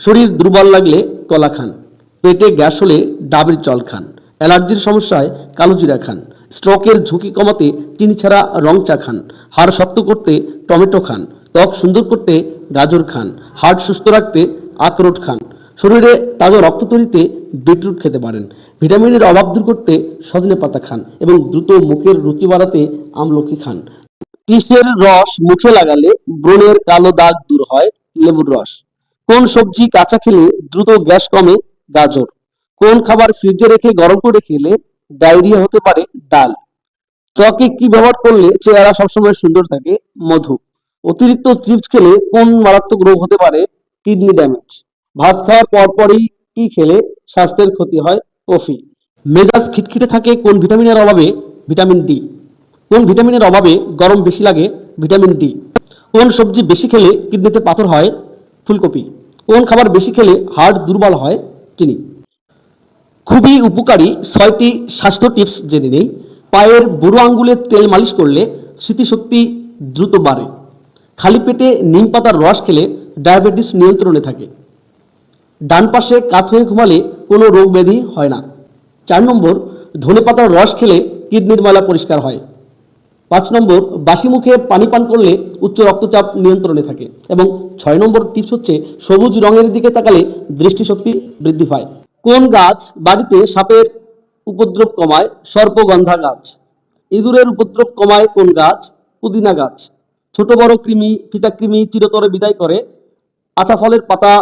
শরীর দুর্বল লাগলে কলা খান, পেটে গ্যাস হলে ডাবের জল খান, অ্যালার্জির সমস্যায় কালো জিরা খান, স্ট্রোকের ঝুঁকি কমাতে চিনি ছাড়া রং চা খান, হাড় শক্ত করতে টমেটো খান, ত্বক সুন্দর করতে গাজর খান হার্ট সুস্থ রাখতে আখরোট খান, শরীরে তাজা রক্ত তৈরিতে বিটরুট খেতে পারেন, ভিটামিনের অভাব দূর করতে সজনে পাতা খান এবং দ্রুত মুখের রুচি বাড়াতে আমলকি খান। কিসের রস মুখে লাগালে ব্রণের কালো দাগ দূর হয় লেবুর রস। কোন সবজি কাঁচা খেলে দ্রুত গ্যাস কমে গাজর? কোন খাবার ফ্রিজে রেখে গরম করে খেলে ডায়রিয়া হতে পারে ডাল? ত্বকে কি ব্যবহার করলে চেহারা সবসময় সুন্দর থাকে? মধু। অতিরিক্ত চিপস খেলে কোন মারাত্মক রোগ হতে পারে? Kidney damage. ভাত খাওয়ার পরপরই কি খেলে স্বাস্থ্যের ক্ষতি হয়? কফি। মেজাজ খিটখিটে থাকে কোন ভিটামিনের অভাবে? Vitamin D. কোন ভিটামিনের অভাবে গরম বেশি লাগে? Vitamin D. কোন সবজি বেশি খেলে কিডনিতে পাথর হয়? ফুলকপি। কোন খাবার বেশি খেলে হার্ট দুর্বল হয় চিনি খুবই উপকারী ছয়টি স্বাস্থ্য টিপস জেনে নেই। পায়ের বুড়ো আঙ্গুলে তেল মালিশ করলে স্মৃতিশক্তি দ্রুত বাড়ে। খালি পেটে নিম পাতার রস খেলে ডায়াবেটিস নিয়ন্ত্রণে থাকে। ডান পাশে কাত হয়ে ঘুমালে কোনো রোগ ব্যাধি হয় না। চার নম্বর ধনে পাতার রস খেলে কিডনির ময়লা পরিষ্কার হয়। পাঁচ নম্বর, বাসি মুখে পানি পান করলে উচ্চ রক্তচাপ নিয়ন্ত্রণে থাকে এবং ছয় নম্বর টিপস হচ্ছে সবুজ রঙের দিকে তাকালে দৃষ্টিশক্তি বৃদ্ধি পায়। কোন গাছ বাড়িতে সাপের উপদ্রব কমায়? সর্পগন্ধা গাছ। ইঁদুরের উপদ্রব কমায় কোন গাছ? পুদিনা গাছ। ছোট বড় কৃমি ফিতাকৃমি চিরতরে বিদায় করে আতা ফলের পাতা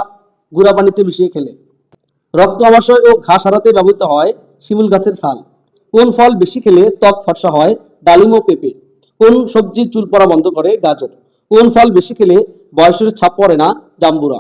গুঁড়া পানিতে মিশিয়ে খেলে। রক্ত আমাশয় ও ঘা সারাতে ব্যবহৃত হয় শিমুল গাছের ছাল কোন ফল বেশি খেলে ত্বক ফর্সা হয়, ডালিম ও পেঁপে? কোন সবজি চুল পড়া বন্ধ করে, গাজর? কোন ফল বেশি খেলে বয়সের ছাপ পড়ে না, জাম্বুরা?